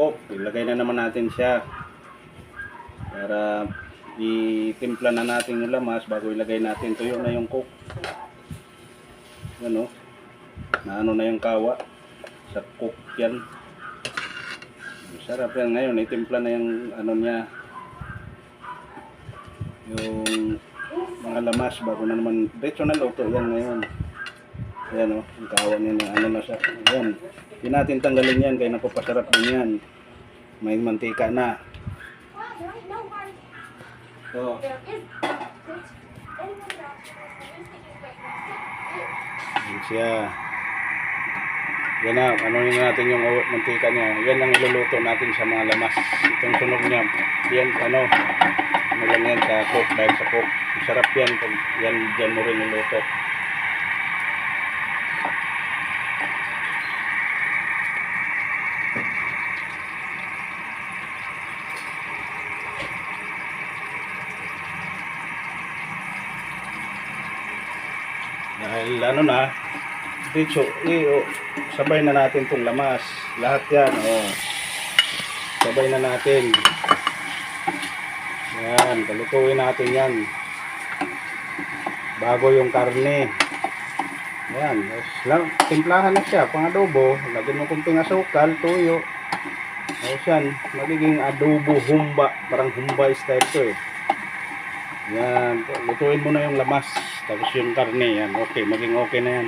coke. Ilagay na naman natin siya. Para itimpla na natin yung lamas bago ilagay natin. Tuyo na yung coke. Ano? Na ano na yung kawa. Sa coke yan. Sarap yan ngayon. Itimpla na yung ano niya. Yung mga lamas bago na naman. Diretso na luto yan ngayon. Ayan o, ang kawa niya na ano na siya. Ayan. Hindi natin tanggalin yan kaya napapasarap din yan. May mantika na. So, Yan siya. Yan na, yun natin yung mantika niya. Yan ang iluluto natin sa mga lamas. Itong sunog niya. Yan, ano, ano lang yan sa coke, dahil sa coke. Masarap yan yan dyan mo rin niluto. Dahil ano na, dito, eh, sabay na natin tong lamas. Lahat yan, oh. Sabay na natin. Yan, kalutuin natin yan. Bago yung karne. Yan, lang, timplahan na siya, pang adobo. Lagyan mo kunting asukal, tuyo. Tapos yan, magiging adobo humba. Parang humba style to eh. Yan, lutuin mo na yung lamas. Tapos yung karne, yan. Okay, maging okay na yan.